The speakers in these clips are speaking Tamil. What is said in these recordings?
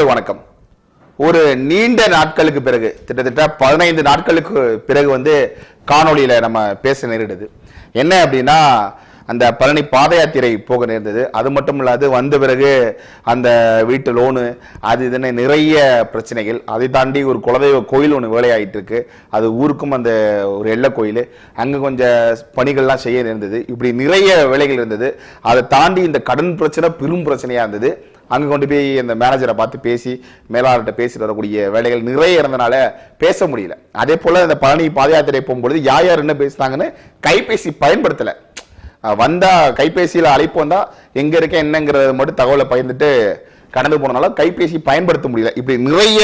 காலை வணக்கம். ஒரு நீண்ட நாட்களுக்கு பிறகு கிட்டத்தட்ட பதினைந்து நாட்களுக்கு பிறகு வந்து காணொளியில நம்ம பேச நேரிடுது. என்ன அப்படின்னா அந்த பழனி பாத யாத்திரை போக நேர்ந்தது. அது மட்டும் இல்லாது வந்த பிறகு அந்த வீட்டு லோனு அது இதுன்னு நிறைய பிரச்சனைகள். அதை தாண்டி ஒரு குலதெய்வ கோயில் ஒன்று வேலையாயிட்டு இருக்கு. அது ஊருக்கும் அந்த ஒரு எல்லை கோயில். அங்கே கொஞ்சம் பணிகள்லாம் செய்ய நேர்ந்தது. இப்படி நிறைய வேலைகள் இருந்தது. அதை தாண்டி இந்த கடன் பிரச்சனை பெரும் பிரச்சனையாக இருந்தது. அங்கே கொண்டு போய் அந்த மேனேஜரை பார்த்து பேசி மேலாளர்கிட்ட பேசிட்டு வரக்கூடிய வேலைகள் நிறைய இருந்தனால பேச முடியல. அதே போல் இந்த பழனி பாத யாத்திரை போகும்பொழுது யார் யார் என்ன பேசுனாங்கன்னு கைபேசி பயன்படுத்தலை. வந்தால் கைபேசியில் அழைப்பு வந்தால் எங்கே இருக்க என்னங்கிறது மட்டும் தகவலை பகிர்ந்துட்டு கடந்து போனனால கைபேசி பயன்படுத்த முடியல. இப்படி நிறைய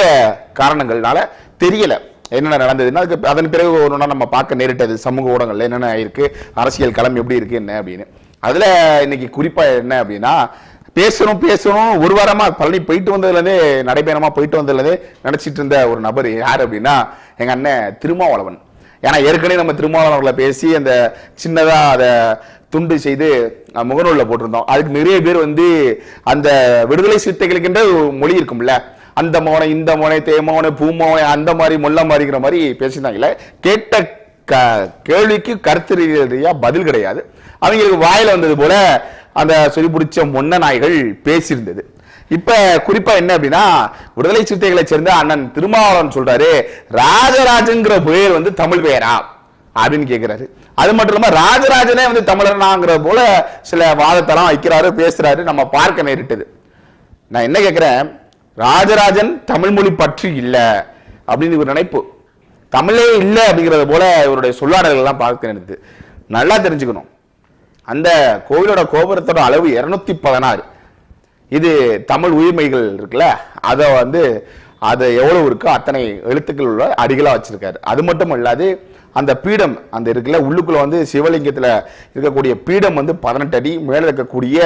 காரணங்கள்னால தெரியல என்னென்ன நடந்ததுன்னா அதுக்கு அதன் பிறகு ஒரு நம்ம பார்க்க நேரிட்டது. சமூக ஊடகங்கள்ல என்னென்ன ஆயிருக்கு அரசியல் களம் எப்படி இருக்கு என்ன அப்படின்னு. அதில் இன்னைக்கு குறிப்பாக என்ன அப்படின்னா பேசணும் பேசணும். ஒரு வாரமா பழனி போயிட்டு வந்ததுலேருந்தே நடைபயணமா போயிட்டு வந்ததுலேருந்தே நினைச்சிட்டு இருந்த ஒரு நபர் யார் அப்படின்னா எங்க அண்ணன் திருமாவளவன். ஏன்னா ஏற்கனவே நம்ம திருமாவளவர்களை பேசி அந்த சின்னதா அதை துண்டு செய்து முகநூலில் போட்டிருந்தோம். அதுக்கு நிறைய பேர் வந்து அந்த விடுதலை சிறுத்தைகளுக்கின்ற மொழி இருக்கும்ல அந்த மோனை இந்த மோனை தேமோனை பூமோனை அந்த மாதிரி முல்ல மாதிரிங்கிற மாதிரி பேசினாங்களே கேட்ட க கேள்விக்கு கருத்து ரீதியாக பதில் கிடையாது. அவங்களுக்கு வாயில் வந்தது போல அந்த சொல்லி பிடிச்ச மொன்ன நாய்கள் பேசியிருந்தது. இப்ப குறிப்பா என்ன அப்படின்னா விடுதலை சிறுத்தைகளை சேர்ந்த அண்ணன் திருமாவளவன் சொல்றாரு ராஜராஜங்கிற புயல் வந்து தமிழ் பெயரா? அப்படின்னு கேட்கிறாரு அது மட்டும் இல்லாம ராஜராஜனே வந்து தமிழனாங்கிற போல சில வாதத்தெல்லாம் வைக்கிறாரு பேசுறாரு நம்ம பார்க்க நேரிட்டது. நான் என்ன கேட்கிறேன் ராஜராஜன் தமிழ் மொழி பற்றி இல்லை அப்படின்னு ஒரு நினைப்பு. தமிழே இல்லை அப்படிங்கறது போல இவருடைய சொல்லாடல்கள் எல்லாம் பார்க்க நேரிடுது நல்லா தெரிஞ்சுக்கணும். அந்த கோவிலோட கோபுரத்தோட அளவு இருநூத்தி பதினாறு. இது தமிழ் உயிர்மைகள் இருக்குல்ல? அதை வந்து அது எவ்வளவு இருக்கோ அத்தனை எழுத்துக்கள் உள்ள அடிகளாக வச்சிருக்காரு. அது மட்டும் இல்லாது அந்த பீடம் அந்த இருக்குல்ல உள்ளுக்குள்ள வந்து சிவலிங்கத்துல இருக்கக்கூடிய பீடம் வந்து பதினெட்டு அடி மேல இருக்கக்கூடிய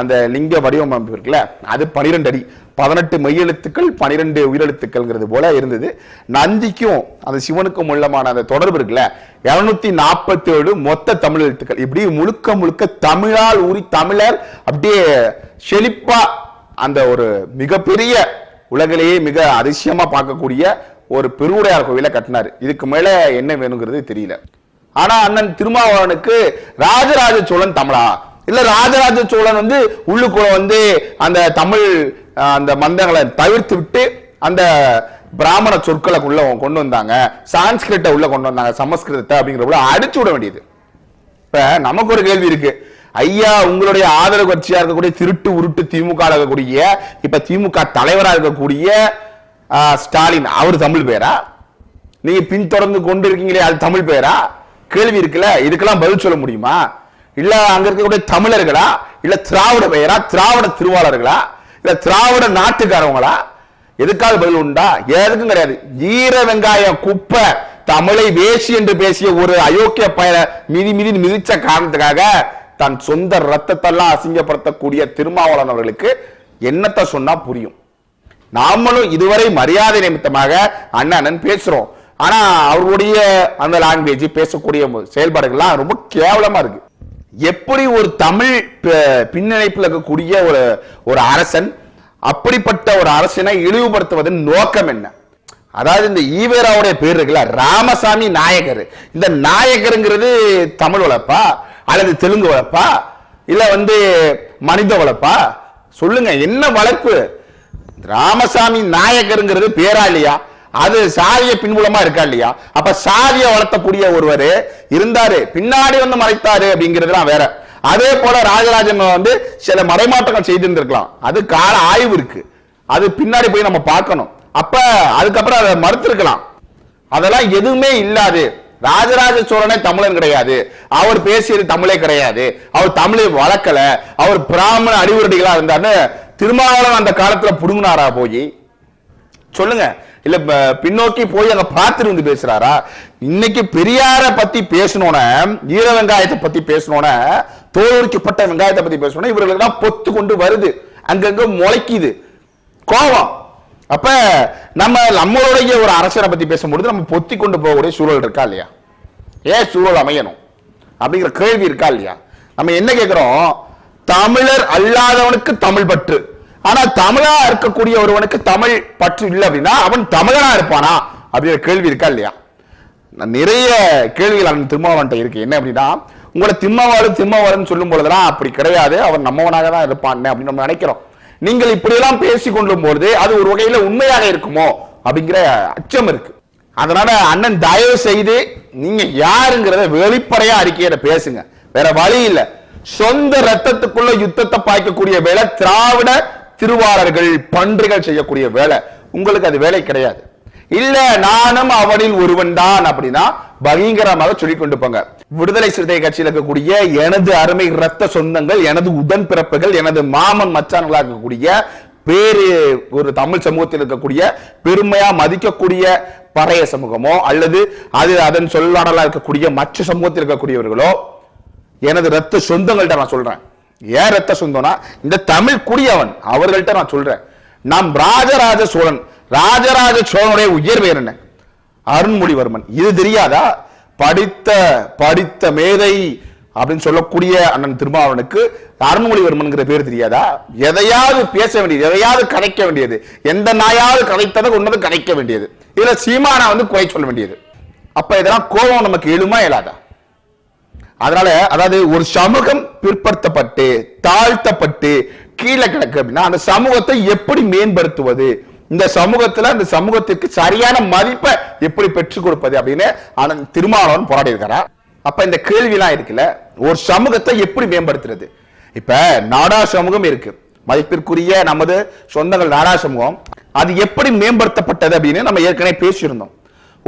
அந்த லிங்க வடிவமைப்பு இருக்குல்ல அது பனிரெண்டு அடி. பதினெட்டு மெய்யெழுத்துக்கள் பனிரெண்டு உயிரெழுத்துக்கள்ங்கிறது போல இருந்தது. நந்திக்கும் அந்த சிவனுக்கும் உள்ளமான அந்த தொடர்பு இருக்குல்ல இருநூத்தி நாற்பத்தி ஏழு மொத்த தமிழ் எழுத்துக்கள். இப்படி முழுக்க முழுக்க தமிழால் உரி தமிழர் அப்படியே செழிப்பா அந்த ஒரு மிகப்பெரிய உலகிலேயே மிக அதிசயமா பார்க்கக்கூடிய ஒரு பெருவுடையார் கோவிலை கட்டினார். இதுக்கு மேலே என்ன வேணுங்கிறது தெரியல. ஆனால் அண்ணன் திருமாவளவனுக்கு ராஜராஜ சோழன் தமிழா? இல்லை ராஜராஜ சோழன் வந்து உள்ளுக்குள்ள வந்து அந்த தமிழ் அந்த மந்தங்களை தவிர்த்து விட்டு அந்த பிராமண சொற்களை உள்ள கொண்டு வந்தாங்க. சான்ஸ்கிரிட்டை உள்ள கொண்டு வந்தாங்க சமஸ்கிருதத்தை அப்படிங்கிற போல அடிச்சு விட வேண்டியது. இப்போ நமக்கு ஒரு கேள்வி இருக்கு. ஐயா உங்களுடைய ஆதரவு கட்சியா இருக்கக்கூடிய திருட்டு உருட்டு திமுக இருக்கக்கூடிய இப்ப திமுக தலைவரா இருக்கக்கூடிய ஸ்டாலின் அவர் தமிழ் பேரா? நீங்க பின்தொடர்ந்து கொண்டு இருக்கீங்களே அது தமிழ் பேரா? கேள்வி இருக்குல்ல இதுக்கெல்லாம் பதில் சொல்ல முடியுமா? இல்ல அங்க இருக்கக்கூடிய தமிழர்களா? இல்ல திராவிட பெயரா? திராவிட திருவாளர்களா? இல்ல திராவிட நாட்டுக்காரவங்களா? எதுக்காவது பதில் உண்டா? எதுக்கும் கிடையாது. ஈர வெங்காயம் குப்பை தமிழை வேசி என்று பேசிய ஒரு அயோக்கிய பயல மிதி மிதி மிதிச்ச காரணத்துக்காக தன் சொந்த ரத்தத்தெல்லாம் அசிங்கப்படுத்தக்கூடிய திருமாவளவன் அவர்களுக்கு என்னத்தை சொன்னா புரியும்? நாமளும் இதுவரை மரியாதை நிமித்தமாக அண்ணன் பேசுறோம். ஆனா அவருடைய அந்த லாங்குவேஜ் பேசக்கூடிய செயல்பாடுகள்லாம் ரொம்ப கேவலமா இருக்கு. எப்படி ஒரு தமிழ் பின்னணைப்பில் இருக்கக்கூடிய ஒரு ஒரு அரசன் அப்படிப்பட்ட ஒரு அரசனை இழிவுபடுத்துவதன் நோக்கம் என்ன? அதாவது இந்த ஈவேராவுடைய பேர் இருக்குல்ல ராமசாமி நாயகர். இந்த நாயகருங்கிறது தமிழ் வளர்ப்பா? அல்லது தெலுங்கு வளர்ப்பா? இல்ல வந்து மனித வளர்ப்பா? சொல்லுங்க என்ன வளர்ப்பு? ராமசாமி நாயகருங்கிறது பேரா இல்லையா? அது சாதிய பின்புலமா இருக்கா இல்லையா? அப்ப சாதிய வளர்த்தக்கூடிய ஒருவர் இருந்தாரு. பின்னாடி வந்து மறைத்தாரு அப்படிங்கிறதுலாம் வேற. அதே போல ராஜராஜன் வந்து சில மறைமாற்றங்கள் செய்திருந்திருக்கலாம். அது கால ஆய்வு இருக்கு. அது பின்னாடி போய் நம்ம பார்க்கணும். அப்ப அதுக்கப்புறம் அதை மறுத்திருக்கலாம். அதெல்லாம் எதுவுமே இல்லாது. ராஜராஜ சோழனே தமிழன் கிடையாது. அவர் பேசியது தமிழே கிடையாது. அவர் தமிழை வளர்க்கல. அவர் பிராமண அறிவுரடிகளா இருந்தாருன்னு திருமாவளவன் அந்த காலத்துல புடுங்கினாரா போய்? சொல்லுங்க. இல்ல ப- பின்னோக்கி போய் அங்க பார்த்துட்டு வந்து பேசுறாரா? இன்னைக்கு பெரியார பத்தி பேசணும்னா ஈர வெங்காயத்தை பத்தி பேசணும்னா தோலுரிக்கப்பட்ட வெங்காயத்தை பத்தி பேசணும் இவர்களுக்கு தான் பொத்து கொண்டு வருது. அங்கங்க முளைக்குது. கோபம். அப்ப நம்ம நம்மளுடைய ஒரு அரசரை பத்தி பேசும்பொழுது நம்ம பொத்தி கொண்டு போகக்கூடிய சூழல் இருக்கா இல்லையா? ஏன் சூழல் அமையணும்? அப்படிங்கிற கேள்வி இருக்கா இல்லையா? நம்ம என்ன கேட்கிறோம் தமிழர் அல்லாதவனுக்கு தமிழ் பற்று. ஆனா தமிழா இருக்கக்கூடிய ஒருவனுக்கு தமிழ் பற்று இல்லை அப்படின்னா அவன் தமிழனா இருப்பானா? அப்படிங்கிற கேள்வி இருக்கா இல்லையா? நான் நிறைய கேள்விகள் அவன் திருமாவன்ட்ட இருக்கு. என்ன அப்படின்னா உங்களை திம்மவாளு திம்மவாளுன்னு சொல்லும் பொழுதுலாம் அப்படி கிடையாது. அவர் நம்மவனாக தான் இருப்பான் அப்படின்னு நம்ம நினைக்கிறோம். நீங்கள் இப்படியெல்லாம் பேசி கொள்ளும் பொழுது அது ஒரு வகையில உண்மையாக இருக்குமோ அப்படிங்கிற அச்சம் இருக்கு. அதனால அண்ணன் தயவு செய்து நீங்க யாருங்கிறத வெளிப்படையா அறிக்கையிட பேசுங்க. வேற வழி இல்லை. சொந்த ரத்தத்துக்குள்ள யுத்தத்தை பாய்க்கக்கூடிய வேலை திராவிட திருவாளர்கள் பன்றிகள் செய்யக்கூடிய வேலை. உங்களுக்கு அது வேலை கிடையாது. இல்ல நானும் அவனில் ஒருவன் தான் அப்படின்னா பயங்கரமாக சொல்லிக் கொண்டு போங்க. விடுதலை சிறுத்தை கட்சியில் இருக்கக்கூடிய எனது அருமை ரத்த சொந்தங்கள் எனது உடன் பிறப்புகள் எனது மாமன் மச்சான்களாக இருக்கக்கூடிய வேறு ஒரு தமிழ் சமூகத்தில் இருக்கக்கூடிய பெருமையா மதிக்கக்கூடிய பறைய சமூகமோ அல்லது அது அதன் சொல்லாடலா இருக்கக்கூடிய மற்ற சமூகத்தில் இருக்கக்கூடியவர்களோ எனது ரத்த சொந்தங்கள்ட்ட நான் சொல்றேன். ஏன் ரத்த சொந்தம்னா இந்த தமிழ் குடியவன் அவர்கள்ட்ட நான் சொல்றேன். நாம் ராஜராஜ சோழன் ராஜராஜ சோழனுடைய உயர் பேர் என்ன அருண்மொழிவர்மன். இது தெரியாதா? படித்த படித்த மேதை அப்படின்னு சொல்லக்கூடிய அண்ணன் திருமாவளவனுக்கு அருண்மொழிவர்மன்கிற பேர் தெரியாதா? எதையாவது பேச வேண்டியது எதையாவது கதைக்க வேண்டியது எந்த நாயாவது கதைத்ததை ஒன்னது கதைக்க வேண்டியது. இதுல சீமானா வந்து குறை சொல்ல வேண்டியது. அப்ப இதெல்லாம் கோபம் நமக்கு எழுமா இயலாதா? அதனால அதாவது ஒரு சமூகம் பிற்படுத்தப்பட்டு தாழ்த்தப்பட்டு கீழே கிடக்கு அப்படின்னா அந்த சமூகத்தை எப்படி மேம்படுத்துவது? இந்த சமூகத்துல அந்த சமூகத்திற்கு சரியான மதிப்பை எப்படி பெற்றுக் கொடுப்பது அப்படின்னு ஆனந்த் திருமாவளவன் போராடி இருக்கிறார் அப்ப இந்த கேள்விலாம் இருக்குல்ல ஒரு சமூகத்தை எப்படி மேம்படுத்துறது? இப்ப நாடா சமூகம் இருக்கு. மதிப்பிற்குரிய நமது சொந்தங்கள் நாடா சமூகம் அது எப்படி மேம்படுத்தப்பட்டது அப்படின்னு நம்ம ஏற்கனவே பேசியிருந்தோம்.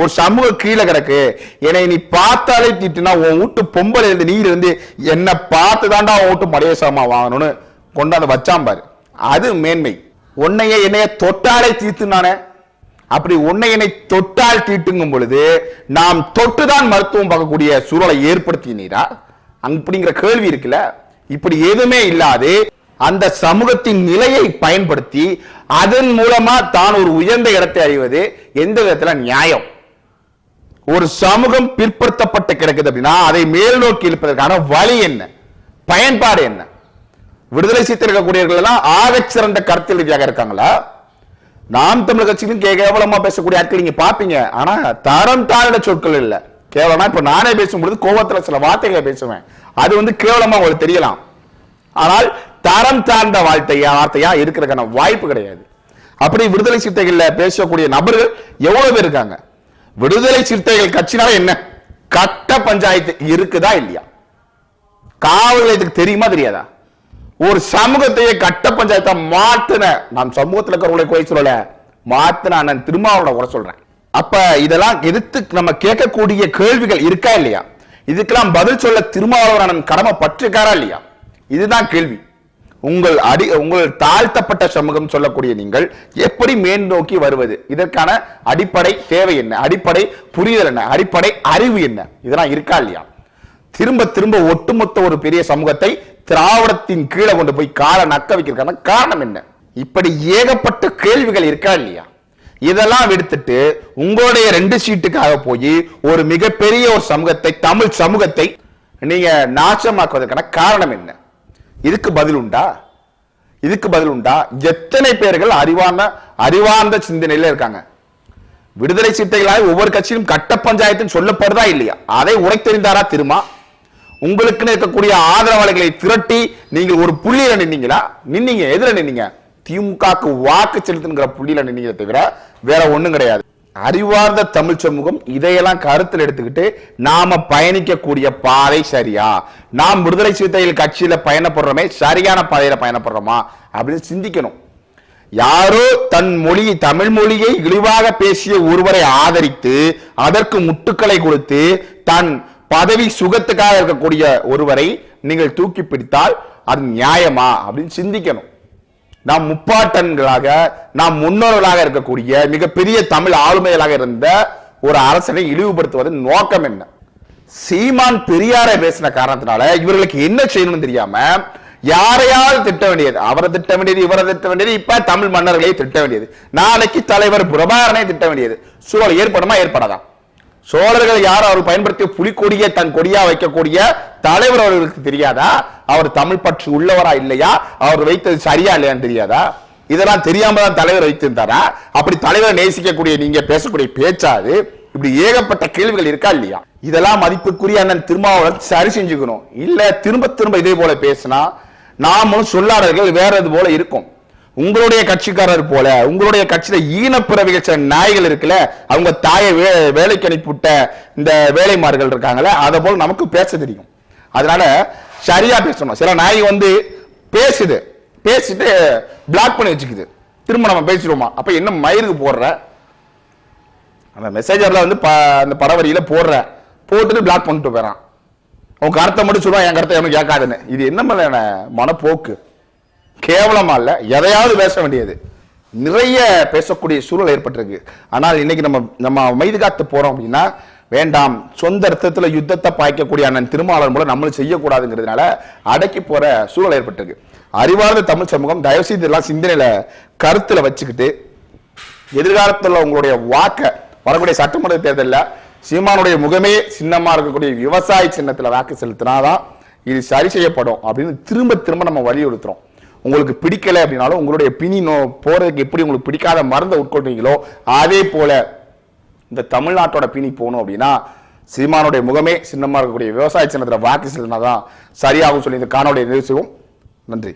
ஒரு சமூகம் கீழே கிடக்கு. என்னை நீ பார்த்தாலே திட்டுனா உன் வீட்டு பொம்பளை இருந்து நீர் இருந்து என்னை பார்த்து தாண்டா உன் வீட்டு மடைய சாமா வாங்கணும்னு கொண்டாந்து வச்சான் பாரு. அது மேன்மை. உன்னைய என்னைய தொட்டாலே தீர்த்துனானே. அப்படி உன்னை என்னை தொட்டால் தீட்டுங்கும் பொழுது நாம் தொட்டுதான் மருத்துவம் பார்க்கக்கூடிய சூழலை ஏற்படுத்தினீரா? அப்படிங்கிற கேள்வி இருக்குல்ல? இப்படி எதுவுமே இல்லாது அந்த சமூகத்தின் நிலையை பயன்படுத்தி அதன் மூலமா தான் ஒரு உயர்ந்த இடத்தை அறிவது எந்த விதத்துல நியாயம்? ஒரு சமூகம் பிற்படுத்தப்பட்டு கிடக்குது அப்படின்னா அதை மேல் நோக்கி இழுப்பதற்கான வழி என்ன? பயன்பாடு என்ன? விடுதலை சித்திருக்கக்கூடியவர்கள் எல்லாம் ஆகச் சிறந்த கருத்தியல் ரீதியாக இருக்காங்களா? நாம் தமிழ் கட்சியிலும் கே- கேவலமா பேசக்கூடிய ஆட்கள் நீங்க பாப்பீங்க. ஆனா தரம் தாழ்ந்த சொற்கள் இல்ல. கேவலமா இப்ப நானே பேசும்பொழுது கோபத்துல சில வார்த்தைகளை பேசுவேன். அது வந்து கேவலமா உங்களுக்கு தெரியலாம். ஆனால் தரம் தாழ்ந்த வார்த்தையா வார்த்தையா இருக்கிறதுக்கான வாய்ப்பு கிடையாது. அப்படி விடுதலை சிறுத்தைகள்ல பேசக்கூடிய நபர்கள் எவ்வளவு பேர் இருக்காங்க? விடுதலை சிறுத்தைகள் கட்சினால என்ன? கட்ட பஞ்சாயத்து இருக்குதா இல்லையா? காவல் நிலையத்துக்கு தெரியுமா தெரியாதா? ஒரு சமூகத்தையே கட்ட பஞ்சாயத்தை மாத்தின நாம் சமூகத்துல இருக்கிறவங்களை குறை சொல்லல மாத்தின நான் திருமாவளவனை குறை சொல்றேன். அப்ப இதெல்லாம் எதிர்த்து நம்ம கேட்கக்கூடிய கேள்விகள் இருக்கா இல்லையா? இதுக்கெல்லாம் பதில் சொல்ல திருமாவளவன் கடமை பற்றிருக்காரா இல்லையா? இதுதான் கேள்வி. உங்கள் அடி உங்கள் தாழ்த்தப்பட்ட சமூகம் சொல்லக்கூடிய நீங்கள் எப்படி மேல் நோக்கி வருவது? இதற்கான அடிப்படை தேவை என்ன? அடிப்படை புரிதல் என்ன? அடிப்படை அறிவு என்ன? இதெல்லாம் இருக்கா இல்லையா? திரும்ப திரும்ப ஒட்டுமொத்த ஒரு பெரிய சமூகத்தை திராவிடத்தின் கீழே கொண்டு போய் காலை நக்க வைக்கிறதுக்கான காரணம் என்ன? இப்படி ஏகப்பட்ட கேள்விகள் இருக்கா இல்லையா? இதெல்லாம் விடுத்துட்டு உங்களுடைய ரெண்டு சீட்டுக்காக போய் ஒரு மிகப்பெரிய ஒரு சமூகத்தை தமிழ் சமூகத்தை நீங்க நாசமாக்குவதற்கான காரணம் என்ன? இதுக்கு பதில் உண்டா? இதுக்கு பதில் உண்டா? எத்தனை பேர்கள் அறிவான அறிவார்ந்த சிந்தனையில இருக்காங்க? விடுதலை சிட்டைகளாக ஒவ்வொரு கட்சியிலும் கட்ட பஞ்சாயத்துன்னு சொல்லப்படுதா இல்லையா? அதை உரைத்தெறிந்தாரா திருமா? உங்களுக்குன்னு இருக்கக்கூடிய ஆதரவாளர்களை திரட்டி நீங்கள் ஒரு புள்ளியில நின்னீங்களா? நின்னீங்க. எதிர நின்னீங்க. திமுகக்கு வாக்கு செலுத்துங்கிற புள்ளியில நின்னீங்க தவிர வேற ஒண்ணும் கிடையாது. அறிவார்ந்த தமிழ் சமூகம் இதையெல்லாம் கருத்தில் எடுத்துக்கிட்டு நாம பயணிக்கக்கூடிய பாதை சரியா? நாம் விடுதலை சிறுத்தைகள் கட்சியில பயணப்படுறோமே சரியான பாதையில பயணப்படுறோமா? அப்படின்னு சிந்திக்கணும். யாரோ தன் மொழி தமிழ் மொழியை இழிவாக பேசிய ஒருவரை ஆதரித்து அதற்கு முட்டுக்களை கொடுத்து தன் பதவி சுகத்துக்காக இருக்கக்கூடிய ஒருவரை நீங்கள் தூக்கி பிடித்தால் அது நியாயமா? அப்படின்னு சிந்திக்கணும். நாம் முப்பாட்டன்களாக நாம் முன்னோர்களாக இருக்கக்கூடிய மிகப்பெரிய தமிழ் ஆளுமைகளாக இருந்த ஒரு அரசனை இழிவுபடுத்துவதன் நோக்கம் என்ன? சீமான் பெரியாரை பேசின காரணத்தினால இவர்களுக்கு என்ன செய்யணும்னு தெரியாம யாரையாவது திட்ட வேண்டியது அவரை திட்ட வேண்டியது இவரை திட்ட வேண்டியது இப்ப தமிழ் மன்னர்களை திட்ட வேண்டியது. நாளைக்கு தலைவர் பிரபாகரனை திட்ட வேண்டியது. சூழல் ஏற்படுமா ஏற்படாதான் சோழர்கள் யார்? அவர் பயன்படுத்திய புலிக்கொடியை தன் கொடியா வைக்கக்கூடிய தலைவர் அவர்களுக்கு தெரியாதா? அவர் தமிழ் பற்று உள்ளவரா இல்லையா? அவர் வைத்தது சரியா இல்லையான்னு தெரியாதா? இதெல்லாம் தெரியாம தான் தலைவர் வைத்திருந்தாரா? அப்படி தலைவரை நேசிக்கக்கூடிய நீங்க பேசக்கூடிய பேச்சாது இப்படி ஏகப்பட்ட கேள்விகள் இருக்கா இல்லையா? இதெல்லாம் மதிப்புக்குரிய அண்ணன் திருமாவளவன் சரி செஞ்சுக்கணும். இல்ல திரும்ப திரும்ப இதே போல பேசினா நாமும் சொல்லாடல்கள் வேறது போல இருக்கும். உங்களுடைய கட்சிக்காரர் போல உங்களுடைய கட்சியில ஈனப்பிறவிகள் சில நாய்கள் இருக்குல்ல அவங்க தாயை வே வேலைக்கு அனுப்பிவிட்ட இந்த வேலைமார்கள் இருக்காங்கல்ல அதை போல நமக்கு பேச தெரியும். அதனால சரியா பேசணும். சில நாய் வந்து பேசுது. பேசிட்டு பிளாக் பண்ணி வச்சுக்குது. திரும்ப நம்ம பேசிடுவோமா? அப்ப என்ன மயிருக்கு போடுற? அந்த மெசேஜர்ல வந்து ப- அந்த படவரியில போடுற. போட்டுட்டு பிளாக் பண்ணிட்டு போயிடறான் உன் கருத்தை மட்டும் சொல்லுவான் என் கருத்தை எவனும் கேட்காதுன்னு. இது என்ன மாதிரியான மனப்போக்கு? கேவலமா இல்ல எதையாவது பேச வேண்டியது. நிறைய பேசக்கூடிய சூழல் ஏற்பட்டிருக்கு. ஆனால் இன்னைக்கு நம்ம நம்ம அமைதி காத்து போறோம் அப்படின்னா வேண்டாம் சொந்த அர்த்தத்துல யுத்தத்தை பாய்க்கக்கூடிய அண்ணன் திருமாவளவன் மூலம் நம்மளும் செய்யக்கூடாதுங்கிறதுனால அடக்கி போற சூழல் ஏற்பட்டிருக்கு. அறிவார்ந்த தமிழ் சமூகம் தயவு செய்து இதெல்லாம் சிந்தனையில கருத்துல வச்சுக்கிட்டு எதிர்காலத்தில் உங்களுடைய வாக்க வரக்கூடிய சட்டமன்ற தேர்தலில் சீமானுடைய முகமே சின்னமா இருக்கக்கூடிய விவசாய சின்னத்தில் வாக்கு செலுத்தினாதான் இது சரி செய்யப்படும் அப்படின்னு திரும்ப திரும்ப நம்ம வலியுறுத்துறோம். உங்களுக்கு பிடிக்கலை அப்படின்னாலும் உங்களுடைய பிணி நோ போகிறதுக்கு எப்படி உங்களுக்கு பிடிக்காத மருந்தை உட்கொள்றீங்களோ அதே போல இந்த தமிழ்நாட்டோட பிணி போகணும் அப்படின்னா சீமானுடைய முகமே சின்னமாக இருக்கக்கூடிய விவசாய சின்னத்தில் வாக்கு தான் சரியாகும் சொல்லி இந்த காணொலியை நிறைவு நன்றி.